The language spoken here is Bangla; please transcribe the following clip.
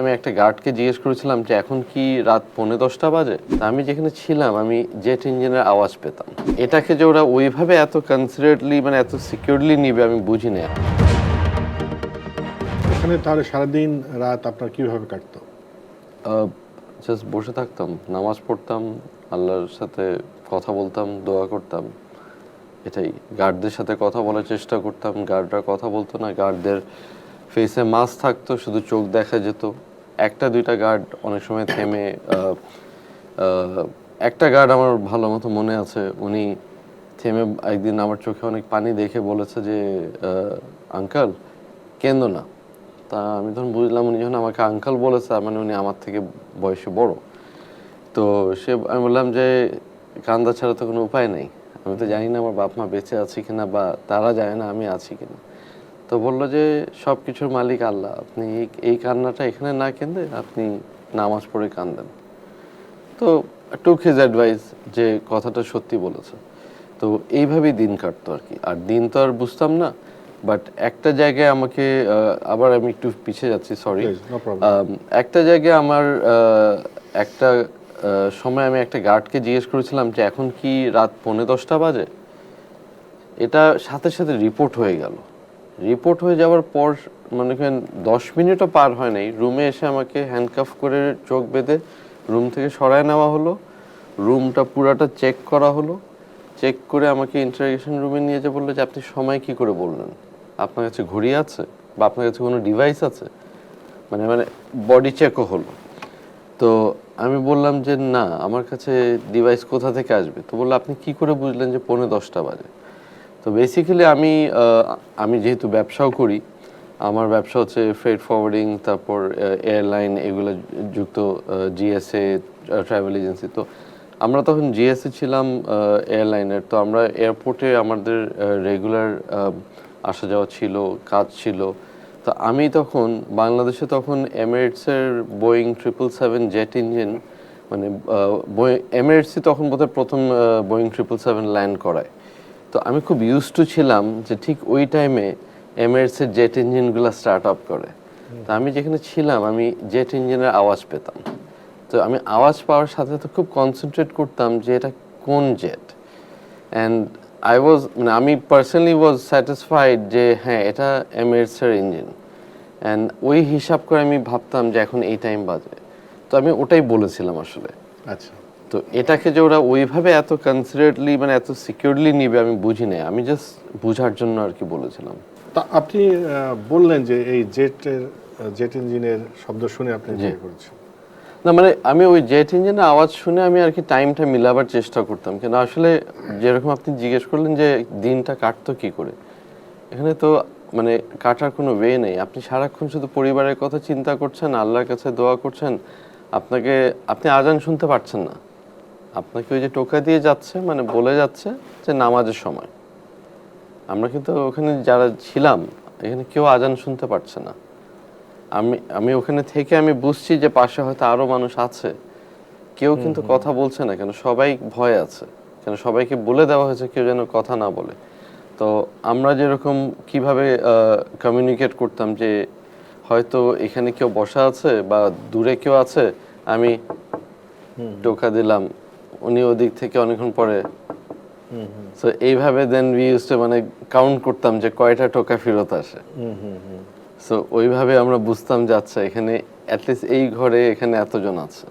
আমি একটা গার্ডকে জিজ্ঞেস করেছিলাম যে এখন কি রাত পৌনে দশটা বাজে? তা আমি যেখানে ছিলাম আমি জেট ইঞ্জিনের আওয়াজ পেতাম। এটাকে যে ওরা ওইভাবে এত কনসিডারেটলি মানে এত সিকিউরলি নিবে আমি বুঝি না এখানে তাহলে সারাদিন রাত আপনার কীভাবে কাটতো? জাস্ট বসে থাকতাম নামাজ পড়তাম আল্লাহর সাথে কথা বলতাম দোয়া করতাম। এটাই। গার্ডদের সাথে কথা বলার চেষ্টা করতাম গার্ডরা কথা বলতো না গার্ডদের ফেসে মাছ থাকতো, শুধু চোখ দেখা যেত। একটা, দুইটা গার্ড অনেক সময় থেমে একটা গার্ড আমার ভালো মতো মনে আছে। উনি থেমে একদিন আমার চোখে অনেক পানি দেখে বলেছে যে আঙ্কাল কেন্দ্র না। তা আমি তখন বুঝলাম উনি যখন আমাকে আঙ্কাল বলেছে মানে উনি আমার থেকে বয়সে বড়। তো সে, আমি বললাম যে, কান্দা ছাড়া তো কোনো উপায় নেই। আমি তো জানি না আমার বাপ মা বেঁচে আছে কিনা বা তারা জানে না আমি আছি কিনা। তো বলল যে সব কিছুর মালিক আল্লাহ। আপনি এই কান্নাটা এখানে না কেঁদে আপনি নামাজ পড়ে কান্দেন। তো টুক হিজ অ্যাডভাইস যে কথাটা সত্যি বলেছে। তো এইভাবেই দিন কাটতো আর কি। আর দিন তো আর বুঝতাম না বাট একটা জায়গায় আমাকে আবার আমি একটু পিছিয়ে যাচ্ছি সরি. একটা জায়গায় আমার একটা সময় আমি একটা গার্ডকে জিজ্ঞেস করেছিলাম যে এখন কি রাত পৌনে দশটা বাজে? এটা সাথে সাথে রিপোর্ট হয়ে গেল। রিপোর্ট হয়ে যাওয়ার পর, মনে করেন, দশ মিনিটও পার হয় নাই। রুমে এসে আমাকে হ্যান্ডকাফ করে চোখ বেঁধে রুম থেকে সরায় নেওয়া হলো। রুমটা পুরাটা চেক করা হলো। চেক করে আমাকে ইন্টারোগেশন রুমে নিয়ে যে বলল যে, আপনি সময় কি করে বললেন? আপনার কাছে ঘড়ি আছে বা আপনার কাছে কোনো ডিভাইস আছে? মানে মানে বডি চেকও হলো। তো আমি বললাম যে, না, আমার কাছে ডিভাইস কোথা থেকে আসবে? তো বলল, আপনি কি করে বুঝলেন যে, পৌনে দশটা বাজে? তো বেসিক্যালি আমি আমি যেহেতু ব্যবসাও করি, আমার ব্যবসা হচ্ছে ফ্রেড ফরওয়ার্ডিং তারপর এয়ারলাইন এগুলো যুক্ত জিএসএ ট্রাভেল এজেন্সি তো আমরা তখন জিএসএ ছিলাম এয়ারলাইনের তো আমরা এয়ারপোর্টে আমাদের রেগুলার আসা যাওয়া ছিল, কাজ ছিল। তো আমি তখন, বাংলাদেশে তখন এমিরেটসের Boeing triple seven jet engine মানে এমিরেটসই তখন বোধহয় প্রথম বোয়িং ট্রিপল সেভেন ল্যান্ড করায়। তো আমি খুব ইউজ টু ছিলাম যে ঠিক ওই টাইমে এমিরেটসের জেট ইঞ্জিনগুলো স্টার্ট আপ করে। তো আমি যেখানে ছিলাম, আমি জেট ইঞ্জিনের আওয়াজ পেতাম। তো আমি আওয়াজ পাওয়ার সাথে তো খুব কনসেন্ট্রেট করতাম যে এটা কোন জেট অ্যান্ড আই ওয়াজ মানে আমি পার্সোনালি ওয়াজ স্যাটিসফাইড যে হ্যাঁ এটা এমিরেটসের ইঞ্জিন অ্যান্ড ওই হিসাব করে আমি ভাবতাম যে এখন এই টাইম বাজে। তো আমি ওটাই বলেছিলাম আসলে। আচ্ছা। তো এটাকে যে ওরা ওইভাবে এত কনসিডারেটলি মানে এত সিকিউরলি নিবে আমি বুঝি না আমি জাস্ট বুঝার জন্য আর কি বলেছিলাম। তা আপনি বললেন যে এই জেটের জেট ইঞ্জিনের শব্দ শুনে আপনি বিয়ে করেছেন। না মানে আমি ওই জেট ইঞ্জিনের আওয়াজ শুনে আমি আর কি টাইমটা মিলাবার চেষ্টা করতাম। কিন্তু আসলে যেরকম আপনি জিজ্ঞেস করলেন যে দিনটা কাটতো কি করে এখানে তো মানে কাটার কোনো ওয়ে নেই। আপনি সারাক্ষণ শুধু পরিবারের কথা চিন্তা করছেন আল্লাহর কাছে দোয়া করছেন আপনাকে আপনি আজান শুনতে পারছেন না। আপনাকে ওই যে টোকা দিয়ে যাচ্ছে মানে বলে যাচ্ছে যে নামাজের সময়। আমরা কিন্তু ওখানে যারা ছিলাম এখানে কেউ আজান শুনতে পারছে না। আমি আমি ওখানে থেকে আমি বুঝছি যে পাশে হয়তো আরও মানুষ আছে। কেউ কিন্তু কথা বলছে না কেন? সবাই ভয় আছে। কেন? সবাইকে বলে দেওয়া হয়েছে কেউ যেন কথা না বলে। তো আমরা যেরকম কীভাবে কমিউনিকেট করতাম যে হয়তো এখানে কেউ বসা আছে বা দূরে কেউ আছে আমি টোকা দিলাম। উনি ওদিক থেকে অনেকক্ষণ পরে। সো এইভাবে দেন উই ইউজ টু মানে কাউন্ট করতাম যে কয়টা টোকা ফেরত আসে। সো ওইভাবে আমরা বুঝতাম যে আচ্ছা এখানে অ্যাটলিস্ট এই ঘরে এখানে এতজন আছে।